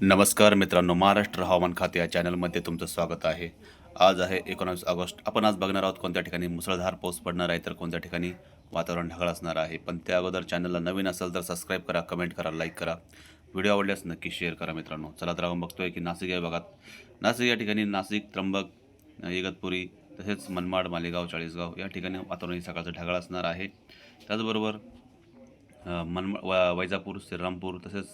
नमस्कार मित्रांनो महाराष्ट्र हवामान खाते या चॅनलमध्ये तुमचं स्वागत आहे. आज आहे एकोणावीस ऑगस्ट. आपण आज बघणार आहोत कोणत्या ठिकाणी मुसळधार पाऊस पडणार आहे तर कोणत्या ठिकाणी वातावरण ढगाळ असणार आहे. पण त्या अगोदर चॅनलला नवीन असेल तर सबस्क्राईब करा कमेंट करा लाईक करा. व्हिडिओ आवडल्यास नक्की शेअर करा मित्रांनो. चला तर आपण बघतोय की नाशिक या भागात नाशिक या ठिकाणी नाशिक त्र्यंबक इगतपुरी तसेच मनमाड मालेगाव चाळीसगाव या ठिकाणी वातावरण हे सकाळचं ढगाळ असणार आहे. त्याचबरोबर अ, मनम व वैजापूर श्रीरामपूर तसेच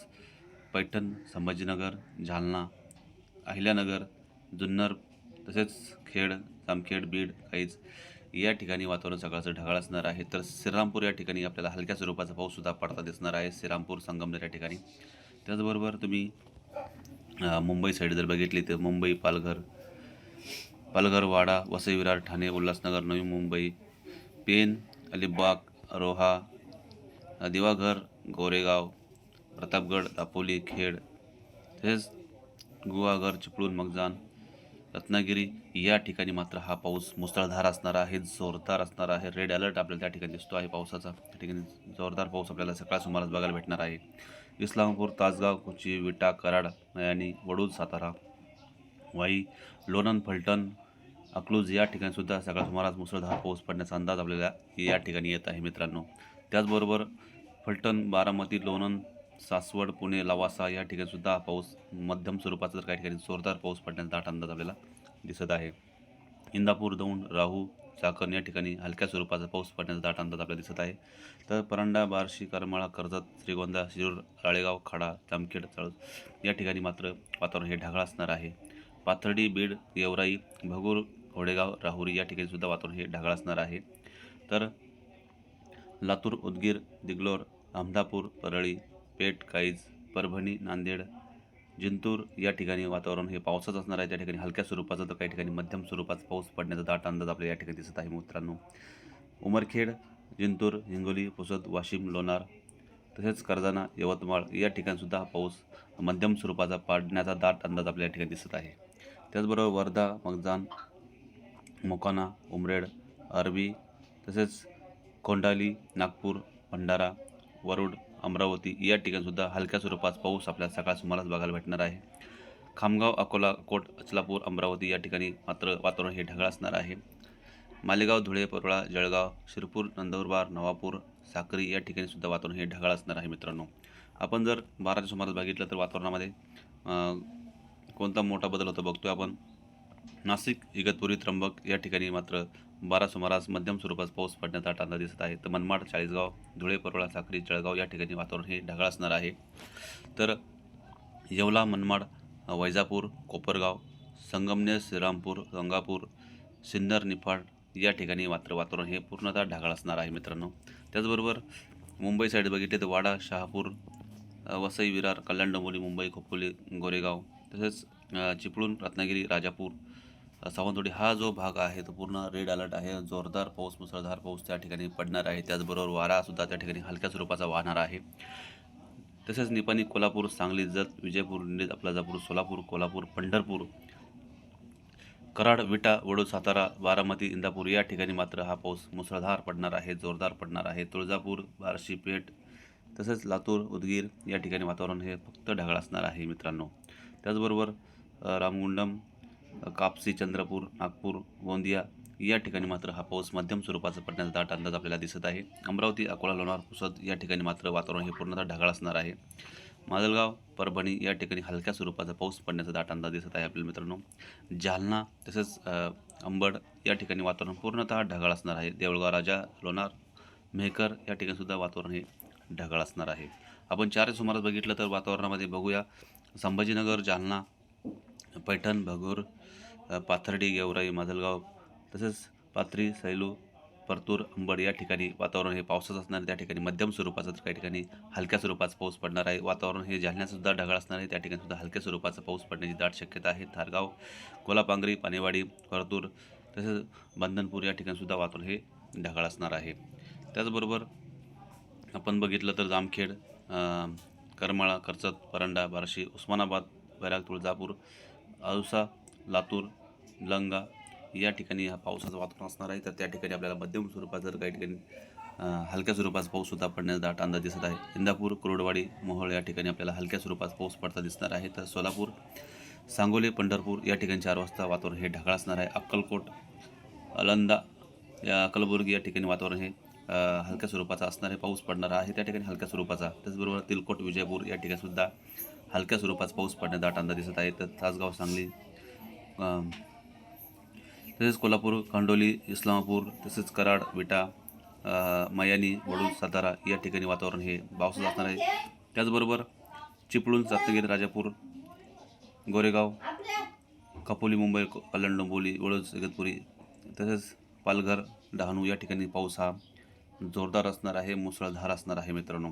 पैठण संभाजीनगर जालना अहिल्यानगर जुन्नर तसेच खेड जामखेड बीड काहीच या ठिकाणी वातावरण सकाळचं ढगाळ असणार आहे. तर श्रीरामपूर या ठिकाणी आपल्याला हलक्या स्वरूपाचा पाऊससुद्धा पडता दिसणार आहे. श्रीरामपूर संगमनेर या ठिकाणी. त्याचबरोबर तुम्ही मुंबई साईड जर बघितली तर मुंबई पालघर पालघर वाडा वसई विरार ठाणे उल्हासनगर नवी मुंबई पेन अलिबाग रोहा दिवाघर गोरेगाव प्रतापगड दापोली खेड तसेच गुहागर चिपळूण मगजान रत्नागिरी या ठिकाणी मात्र हा पाऊस मुसळधार असणार आहे जोरदार असणार आहे. रेड अलर्ट आपल्याला त्या ठिकाणी दिसतो आहे पावसाचा. त्या ठिकाणी जोरदार पाऊस आपल्याला सकाळ सुमारास बघायला भेटणार आहे. इस्लामपूर तासगाव कुची विटा कराड आणि वडूद सातारा वाई लोणंद फलटण अकलूज या ठिकाणीसुद्धा सकाळ सुमारास मुसळधार पाऊस पडण्याचा अंदाज आपल्याला या ठिकाणी येत आहे मित्रांनो. त्याचबरोबर फलटण बारामती लोणंद सासवड पुणे लवासा या ठिकाणी सुद्धा पाऊस मध्यम स्वरूपाचा तर काही ठिकाणी जोरदार पाऊस पडण्याचा दाट अंदाज आपल्याला दिसत आहे. इंदापूर दौंड राहू चाकण या ठिकाणी हलक्या स्वरूपाचा पाऊस पडण्याचा दाट अंदाज आपल्याला दिसत आहे. तर परांडा बार्शी करमाळा कर्जत श्रीगोंदा शिरूर राळेगाव खाडा जामखेड चळ या ठिकाणी मात्र वातावरण हे ढगाळ असणार आहे. पाथर्डी बीड येवराई भगूर घोडेगाव राहुरी या ठिकाणी सुद्धा वातावरण हे ढगाळ असणार आहे. तर लातूर उदगीर दिगलोर अहमदापूर परळी पेठ काईज परभणी नांदेड जिंतूर या ठिकाणी वातावरण हे पावसाचं असणार आहे. त्या ठिकाणी हलक्या स्वरूपाचा तर काही ठिकाणी मध्यम स्वरूपाचा पाऊस पडण्याचा दाट अंदाज आपल्याला या ठिकाणी दिसत आहे मित्रांनो. उमरखेड जिंतूर हिंगोली पुसद वाशिम लोणार तसेच कर्जाना यवतमाळ या ठिकाणीसुद्धा हा पाऊस मध्यम स्वरूपाचा पाडण्याचा दाट अंदाज आपल्या या ठिकाणी दिसत आहे. त्याचबरोबर वर्धा मगजान मोकाना उमरेड अरबी तसेच कोंडाली नागपूर भंडारा वरुड अमरावती या ठिकाणीसुद्धा हलक्या स्वरूपात पाऊस आपल्या सकाळ सुमारास बघायला भेटणार आहे. खामगाव अकोला कोट अचलापूर अमरावती या ठिकाणी मात्र वातावरण हे ढगाळ असणार आहे. मालेगाव धुळे परोळा जळगाव शिरपूर नंदुरबार नवापूर साक्री या ठिकाणीसुद्धा वातावरण हे ढगाळ असणार आहे मित्रांनो. आपण जर बाराच्या सुमारास बघितलं तर वातावरणामध्ये कोणता मोठा बदल होतो बघतोय आपण? नाशिक इगतपुरी त्र्यंबक या ठिकाणी मात्र बारा सुमारास मध्यम स्वरूपात पाऊस पडण्याचा अंदाज दिसत आहे. तर मनमाड चाळीसगाव धुळे परोळा साखरी जळगाव या ठिकाणी वातावरण हे ढगाळ असणार आहे. तर येवला मनमाड वैजापूर कोपरगाव संगमनेर श्रीरामपूर गंगापूर सिन्नर निफाड या ठिकाणी मात्र वातावरण हे पूर्णतः ढगाळ असणार आहे मित्रांनो. त्याचबरोबर मुंबई साईड बघितले तर वाडा शहापूर वसई विरार कल्याण डोंबोली मुंबई खोपोली गोरेगाव तसेच चिपळूण रत्नागिरी राजापूर सावंतवाडी हा जो भाग आहे तो पूर्ण रेड अलर्ट आहे. जोरदार पाऊस मुसळधार पाऊस त्या ठिकाणी पडणार आहे. त्याचबरोबर वारासुद्धा त्या ठिकाणी हलक्या स्वरूपाचा वाहणार आहे. तसेच निपाणी कोल्हापूर सांगली जत विजयपूर निज अफलाजापूर सोलापूर कोल्हापूर पंढरपूर कराड विटा वडू सातारा बारामती इंदापूर या ठिकाणी मात्र हा पाऊस मुसळधार पडणार आहे जोरदार पडणार आहे. तुळजापूर बार्शी पेठ तसेच लातूर उदगीर या ठिकाणी वातावरण हे फक्त ढगाळ असणार आहे मित्रांनो. त्याचबरोबर रामगुंडम कापसी चंद्रपूर नागपूर गोंदिया या ठिकाणी मात्र हा पाऊस मध्यम स्वरूपाचा पडण्याचा दाट अंदाज आपल्याला दिसत आहे. अमरावती अकोला लोणार पुसद या ठिकाणी मात्र वातावरण हे पूर्णतः ढगाळ असणार आहे. माजलगाव परभणी या ठिकाणी हलक्या स्वरूपाचा पाऊस पडण्याचा दाट अंदाज दिसत आहे आपल्याला मित्रांनो. जालना तसेच अंबड या ठिकाणी वातावरण पूर्णतः ढगाळ असणार आहे. देऊळगाव राजा लोणार मेहकर या ठिकाणीसुद्धा वातावरण हे ढगाळ असणार आहे. आपण चार सुमारास बघितलं तर वातावरणामध्ये बघूया संभाजीनगर जालना पैठण भगूर पाथर्डी गेवराई माजलगाव तसेच पाथरी सैलू परतूर अंबड या ठिकाणी वातावरण हे पावसाचं असणार आहे. त्या ठिकाणी मध्यम स्वरूपाचं तर काही ठिकाणी हलक्या स्वरूपाचा पाऊस पडणार आहे. वातावरण हे जालन्यातसुद्धा ढगाळ असणार आहे. त्या ठिकाणी सुद्धा हलक्या स्वरूपाचा पाऊस पडण्याची दाट शक्यता आहे. थारगाव कोलापांगरी पानेवाडी परतूर तसेच बंधनपूर या ठिकाणीसुद्धा वातावरण हे ढगाळ असणार आहे. त्याचबरोबर आपण बघितलं तर जामखेड करमाळा कर्जत परंडा बार्शी उस्मानाबाद बैराग तुळजापूर औसा लातूर लंगा या ठिकाणी हा पावसाचं वातावरण असणार आहे. तर त्या ठिकाणी आपल्याला मध्यम स्वरूपात जर काही ठिकाणी हलक्या स्वरूपाचा पाऊससुद्धा पडण्याचा दाट अंदाज दिसत आहे. इंदापूर कुरुडवाडी मोहोळ या ठिकाणी आपल्याला हलक्या स्वरूपाचा पाऊस पडता दिसणार आहे. तर सोलापूर सांगोले पंढरपूर या ठिकाणी चार वाजता वातावरण हे ढगाळ असणार आहे. अक्कलकोट अलंदा या कलबुर्गी या ठिकाणी वातावरण हे हलक्या स्वरूपाचा असणार आहे. पाऊस पडणार आहे. त्या ठिकाणी हलक्या स्वरूपाचा. त्याचबरोबर तिलकोट विजयपूर या ठिकाणीसुद्धा हलक्या स्वरूपाचा पाऊस पडण्याचा दाट अंदाज दिसत आहे. तर तासगाव सांगली तसेच कोल्हापूर खंडोली इस्लामापूर तसेच कराड विटा मयानी वडूज सातारा या ठिकाणी वातावरण हे पावसाचं असणार आहे. त्याचबरोबर चिपळूण रत्नागिरी राजापूर गोरेगाव कपोली मुंबई कल्याण डोंबोली वडोज इगतपुरी तसेच पालघर डहाणू या ठिकाणी पाऊस हा जोरदार असणार आहे मुसळधार असणार आहे मित्रांनो.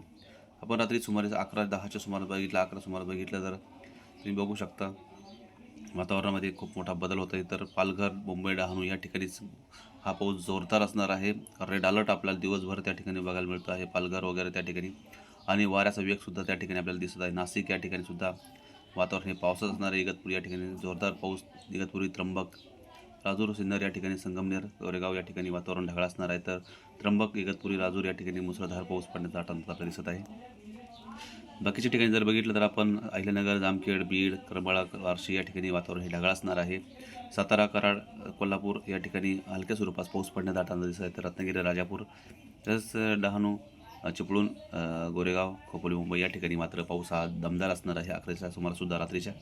आपण रात्री सुमारे अकरा दहाच्या सुमारास बघितलं अकरा सुमारास बघितलं तर तुम्ही बघू शकता. वातावरणामध्ये खूप मोठा बदल होत आहे तर पालघर मुंबई डहाणू या ठिकाणीच हा पाऊस जोरदार असणार आहे. रेड अलर्ट आपल्याला दिवसभर त्या ठिकाणी बघायला मिळतो आहे. पालघर वगैरे त्या ठिकाणी. आणि वाऱ्याचा वेगसुद्धा त्या ठिकाणी आपल्याला दिसत आहे. नाशिक या ठिकाणीसुद्धा वातावरण हे पावसाचं असणार आहे. इगतपुरी या ठिकाणी जोरदार पाऊस इगतपुरी त्र्यंबक राजूर सिन्नर या ठिकाणी संगमनेर गोरेगाव या ठिकाणी वातावरण ढगाळ असणार आहे. तर त्र्यंबक इगतपुरी राजूर या ठिकाणी मुसळधार पाऊस पडण्याचा अंदाज दिसत आहे. बाकीच्या ठिकाणी जर बघितलं तर आपण अहिल्यानगर जामखेड बीड करमाळा वारशी या ठिकाणी वातावरण हे ढगाळ असणार आहे. सातारा कराड कोल्हापूर या ठिकाणी हलक्या स्वरूपात पाऊस पडण्याचा अंदाज दिसत आहे. तर रत्नागिरी राजापूर तसंच डहाणू चिपळूण गोरेगाव खोपोली मुंबई या ठिकाणी मात्र पाऊस हा दमदार असणार आहे. अकराच्या सुमारासुद्धा रात्रीच्या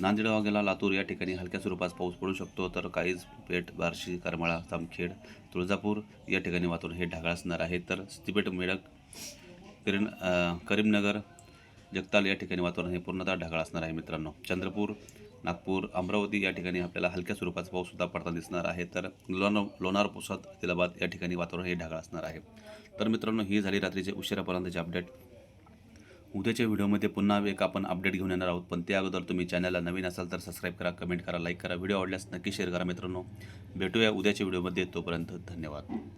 नांदेड वाघेला लातूर या ठिकाणी हलक्या स्वरूपात पाऊस पडू शकतो तर काहीच पेठ बार्शी करमाळा जामखेड तुळजापूर या ठिकाणी वातावरण हे ढगाळ असणार आहे. तर सिद्धिपेठ मेडक करीन करीमनगर जगताल या ठिकाणी वातावरण हे पूर्णतः ढगाळ असणार आहे मित्रांनो. चंद्रपूर नागपूर अमरावती या ठिकाणी आपल्याला हलक्या स्वरूपाचा पाऊससुद्धा पडताना दिसणार आहे. तर लोणार लोणार पुसद आदिलाबाद या ठिकाणी वातावरण हे ढगाळ असणार आहे. तर मित्रांनो ही झाली रात्रीचे उशिरापर्यंतचे अपडेट. उद्याच्या व्हिडिओमध्ये पुन्हा एक आपण अपडेट घेऊन येणार आहोत. पण त्या अगोदर तुम्ही चॅनलला नवीन असाल तर सबस्क्राईब करा कमेंट करा लाईक करा. व्हिडिओ आवडल्यास नक्की शेअर करा मित्रांनो. भेटूया उद्याच्या व्हिडिओमध्ये. तोपर्यंत धन्यवाद.